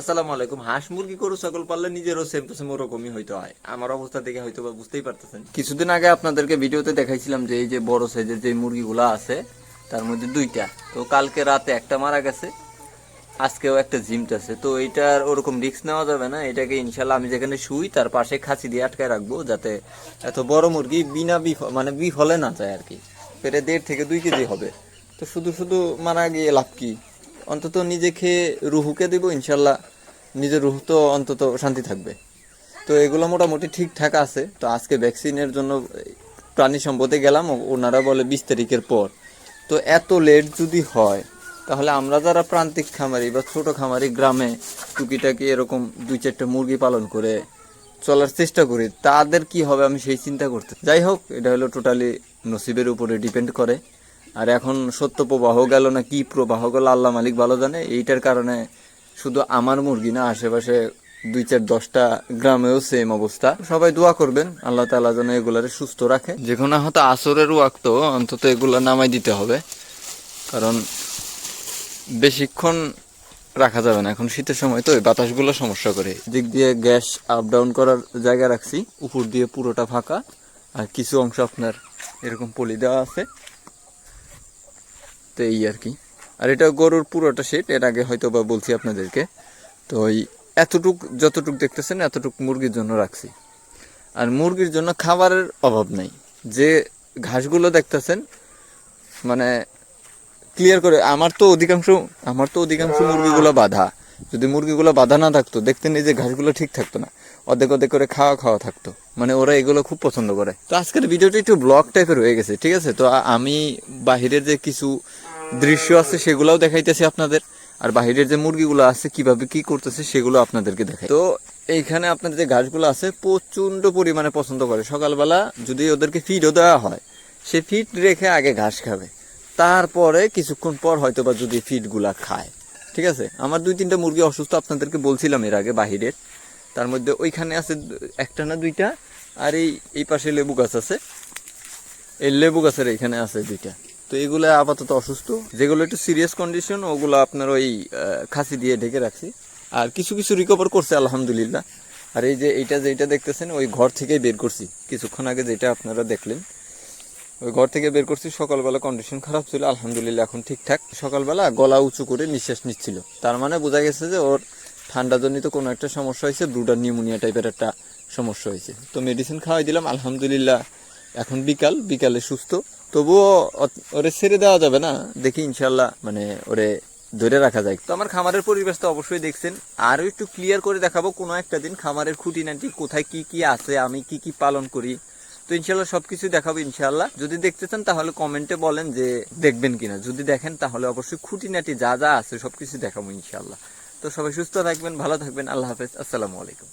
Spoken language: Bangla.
আসসালামু আলাইকুম। হাঁস মুরগি গরু, ছাগল পাললে নিজেরও সেম টু সেম ওরকমই হয়তো হয়। আমার অবস্থা দেখে হয়তো বা বুঝতেই পারতেছেন। কিছুদিন আগে আপনাদেরকে ভিডিওতে দেখাইছিলাম যে এই যে বড় সাইজের যে মুরগিগুলো আছে, তার মধ্যে দুইটা। তো কালকে রাতে একটা মারা গেছে, আজকেও একটা জিমট আছে। তো এইটার ওরকম রিস্ক নেওয়া যাবে না। এটাকে ইনশাল্লাহ আমি যেখানে শুই, তার পাশে খাঁচি দিয়ে আটকায় রাখব, যাতে এত বড় মুরগি বিনা বিফ মানে বিফলে না যায় আর কি। পেরে দেড় থেকে দুই কেজি হবে। তো শুধু শুধু মারা গিয়ে লাভ কি? অন্তত নিজে খেয়ে রুহুকে দিব, ইনশাল্লাহ নিজের রুহ তো অন্তত শান্তি থাকবে। তো এগুলো মোটামুটি ঠিকঠাক আছে। তো আজকে ভ্যাকসিনের জন্য প্রাণী সম্পদে গেলাম, ওনারা বলে বিশ তারিখের পর। তো এত লেট যদি হয়, তাহলে আমরা যারা প্রান্তিক খামারি বা ছোট খামারি গ্রামে টুকিটাকি এরকম দুই চারটা মুরগি পালন করে চলার চেষ্টা করি, তাদের কি হবে আমি সেই চিন্তা করতে যাই হোক, এটা হলো টোটালি নসিবের উপরে ডিপেন্ড করে। আর এখন সত্য প্রবাহ গেল না কি প্রবাহ গেল, আল্লাহ মালিক ভালো জানে, এইটার কারণে শুধু আমার মুরগি না, আশেপাশে দুই চার দশটা গ্রামেও সেম অবস্থা। সবাই দোয়া করবেন, আল্লাহ তালা যেন এগুলারে সুস্থ রাখে। যে কোনো হয়তো আসরের ওয়াক্ত, অন্তত এগুলা নামাই দিতে হবে। কারণ বেশিক্ষণ রাখা যাবে না, এখন শীতের সময় তো বাতাসগুলো সমস্যা করে। দিক দিয়ে গ্যাস আপ ডাউন করার জায়গা রাখছি, উপর দিয়ে পুরোটা ফাঁকা। আর কিছু অংশ আপনার এরকম পলি দেওয়া আছে। তো এই আর কি। আর এটা গরুর পুরোটা সেট এর আগে হয়তো বা বলছি আপনাদেরকে। তো ওই এতটুক, যতটুক দেখতেছেন, এতটুক মুরগির জন্য রাখছি। আর মুরগির জন্য খাবারের অভাব নেই। যে ঘাসগুলো দেখতেছেন মানে ক্লিয়ার করে, আমার তো অধিকাংশ, আমার তো অধিকাংশ মুরগিগুলো বাধা। যদি মুরগিগুলো বাধা না থাকতো দেখতেন এই যে ঘাসগুলো ঠিক থাকতো না, অর্ধেক অর্ধেক করে খাওয়া খাওয়া থাকতো। মানে ওরা এগুলো খুব পছন্দ করে। তো আজকের ভিডিওটা একটু ব্লগ টাইপের হয়ে গেছে, ঠিক আছে? তো আমি বাহিরের যে কিছু দৃশ্য আছে সেগুলোও দেখাইতেছি আপনাদের, আর বাহিরের যে মুরগিগুলো আছে, কীভাবে কি করতেছে সেগুলো আপনাদেরকে দেখাই। তো এইখানে আপনাদের যে ঘাসগুলো আছে প্রচণ্ড পরিমাণে পছন্দ করে। সকালবেলা যদি ওদেরকে ফিডও দেওয়া হয়, সে ফিড রেখে আগে ঘাস খাবে। তারপরে কিছুক্ষণ পর হয়তো বা যদি ফিডগুলা খায়। ঠিক আছে? আমার দুই তিনটা মুরগি অসুস্থ, আপনাদেরকে বলছিলাম এর আগে বাহিরের। তার মধ্যে ওইখানে আছে একটা না দুইটা, আর এই এই পাশে লেবু গাছ আছে। এই লেবু গাছের এখানে আছে দুইটা। তো এগুলো আপাতত অসুস্থ। যেগুলো একটু সিরিয়াস কন্ডিশন ওগুলো আপনার ওই খাসি দিয়ে ঢেকে রাখছি। আর কিছু কিছু রিকভার করছে, আলহামদুলিল্লাহ। আর এই যে এইটা যেটা দেখতেছেন, ওই ঘর থেকেই বের করছি। কিছুক্ষণ আগে যেটা আপনারা দেখলেন ওই ঘর থেকে বের করছি, সকালবেলা কন্ডিশন খারাপ ছিল, আলহামদুলিল্লাহ এখন ঠিকঠাক। সকালবেলা গলা উঁচু করে নিঃশ্বাস নিচ্ছিল। তার মানে বোঝা গেছে যে ওর ঠান্ডাজনিত কোনো একটা সমস্যা হয়েছে ব্রুডার নিউমোনিয়া টাইপের একটা সমস্যা হয়েছে। তো মেডিসিন খাওয়াই দিলাম, আলহামদুলিল্লাহ এখন বিকাল, বিকালে সুস্থ। তবুও ওরে ছেড়ে দেওয়া যাবে না, দেখি ইনশাল্লাহ মানে ওরে ধরে রাখা যায়। তো আমার খামারের পরিবেশ তো অবশ্যই দেখছেন। আরও একটু ক্লিয়ার করে দেখাবো, কোনো একটা দিন খামারের খুঁটিনাটি কোথায় কি কি আছে, আমি কি কি পালন করি। তো ইনশাল্লাহ সবকিছু দেখাবো ইনশাল্লাহ যদি দেখতে চান, তাহলে কমেন্টে বলেন যে দেখবেন কিনা। যদি দেখেন, তাহলে অবশ্যই খুঁটিনাটি যা যা আছে সবকিছু দেখাবো ইনশাল্লাহ তো সবাই সুস্থ থাকবেন, ভালো থাকবেন। আল্লাহ হাফেজ। আসসালামু আলাইকুম।